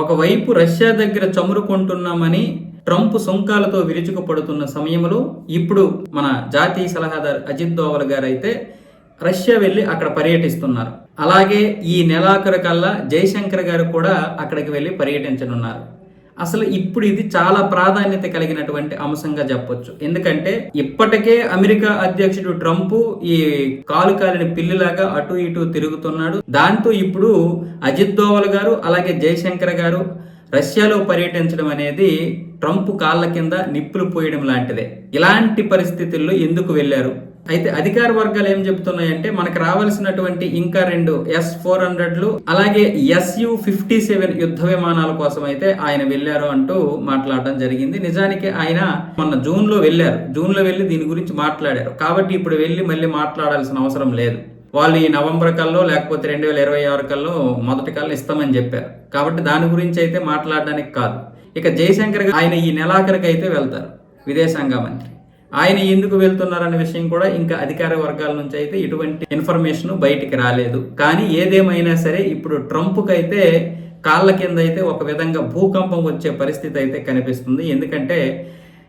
ఒకవైపు రష్యా దగ్గర చమురు కొంటున్నామని ట్రంప్ సుంకాలతో విరుచుకుపడుతున్న సమయంలో ఇప్పుడు మన జాతీయ సలహాదారు అజిత్ దోవల్ గారు అయితే రష్యా వెళ్ళి అక్కడ పర్యటిస్తున్నారు. అలాగే ఈ నెలాఖరు కల్లా జయశంకర్ గారు కూడా అక్కడికి వెళ్ళి పర్యటించనున్నారు. అసలు ఇప్పుడు ఇది చాలా ప్రాధాన్యత కలిగినటువంటి అంశంగా చెప్పొచ్చు. ఎందుకంటే ఇప్పటికే అమెరికా అధ్యక్షుడు ట్రంప్ ఈ కాలు కాలిన పిల్లిలాగా అటు ఇటు తిరుగుతున్నాడు. దాంతో ఇప్పుడు అజిత్ దోవల్ గారు అలాగే జయశంకర్ గారు రష్యాలో పర్యటించడం అనేది ట్రంప్ కాళ్ళ కింద నిప్పులు పోయడం లాంటిదే. ఇలాంటి పరిస్థితుల్లో ఎందుకు వెళ్ళారు? అయితే అధికార వర్గాలు ఏం చెప్తున్నాయంటే మనకు రావాల్సినటువంటి ఇంకా రెండు ఎస్ ఫోర్ హండ్రెడ్లు అలాగే ఎస్యు ఫిఫ్టీ సెవెన్ యుద్ధ విమానాల కోసం అయితే ఆయన వెళ్ళారు అంటూ మాట్లాడడం జరిగింది. నిజానికి ఆయన మొన్న జూన్లో వెళ్ళారు. జూన్లో వెళ్ళి దీని గురించి మాట్లాడారు. కాబట్టి ఇప్పుడు వెళ్ళి మళ్ళీ మాట్లాడాల్సిన అవసరం లేదు. వాళ్ళు ఈ నవంబర్ కల్లో లేకపోతే రెండు వేల ఇరవై ఆరు కల్లో మొదటి కల్లో ఇస్తామని చెప్పారు. కాబట్టి దాని గురించి అయితే మాట్లాడడానికి కాదు. ఇక జయశంకర్ ఆయన ఈ నెలాఖరికి అయితే వెళ్తారు. విదేశాంగ మంత్రి. ఆయన ఎందుకు వెళ్తున్నారనే విషయం కూడా ఇంకా అధికార వర్గాల నుంచి అయితే ఇటువంటి ఇన్ఫర్మేషన్ బయటికి రాలేదు. కానీ ఏదేమైనా సరే ఇప్పుడు ట్రంప్కి అయితే కాళ్ళ కింద అయితే ఒక విధంగా భూకంపం వచ్చే పరిస్థితి అయితే కనిపిస్తుంది. ఎందుకంటే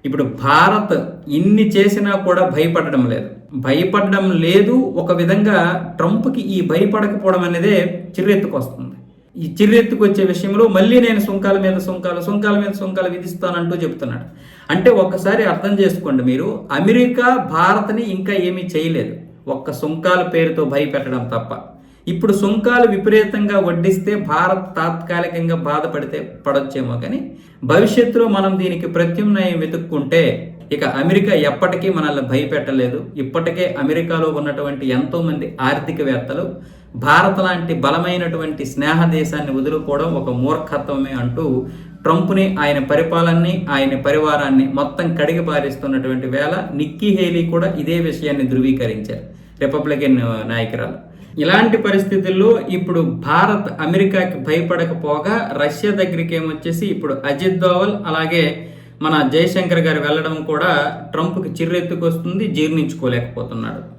ఇప్పుడు భారత్ ఇన్ని చేసినా కూడా భయపడడం లేదు. భయపడడం లేదు ఒక విధంగా ట్రంప్కి ఈ భయపడకపోవడం అనేదే చిర్రెత్తుకొస్తుంది. ఈ చిర్రెత్తుకు వచ్చే విషయంలో మళ్ళీ నేను సుంకాల మీద సుంకాలు సుంకాల మీద సుంకాలు విధిస్తానంటూ చెప్తున్నాడు. అంటే ఒక్కసారి అర్థం చేసుకోండి మీరు. అమెరికా భారత్ని ఇంకా ఏమీ చేయలేదు. ఒక్క సుంకాల పేరుతో భయపెట్టడం తప్ప. ఇప్పుడు సుంకాలు విపరీతంగా వడ్డిస్తే భారత్ తాత్కాలికంగా బాధపడితే పడొచ్చేమో కానీ భవిష్యత్తులో మనం దీనికి ప్రత్యామ్నాయం వెతుక్కుంటే ఇక అమెరికా ఎప్పటికీ మనల్ని భయపెట్టలేదు. ఇప్పటికే అమెరికాలో ఉన్నటువంటి ఎంతోమంది ఆర్థికవేత్తలు భారత్ లాంటి బలమైనటువంటి స్నేహ దేశాన్ని వదులుకోవడం ఒక మూర్ఖత్వమే అంటూ ట్రంప్ని ఆయన పరిపాలనని ఆయన పరివారాన్ని మొత్తం కడిగి పారిస్తున్నటువంటి వేళ నిక్కీ హేలీ కూడా ఇదే విషయాన్ని ధృవీకరించారు రిపబ్లికన్ నాయకురాలు. ఇలాంటి పరిస్థితుల్లో ఇప్పుడు భారత్ అమెరికాకి భయపడకపోగా రష్యా దగ్గరికి ఏమొచ్చేసి ఇప్పుడు అజిత్ దోవల్ అలాగే మన జయశంకర్ గారు వెళ్ళడం కూడా ట్రంప్కి చిర్రెత్తుకొస్తుంది జీర్ణించుకోలేకపోతున్నాడు.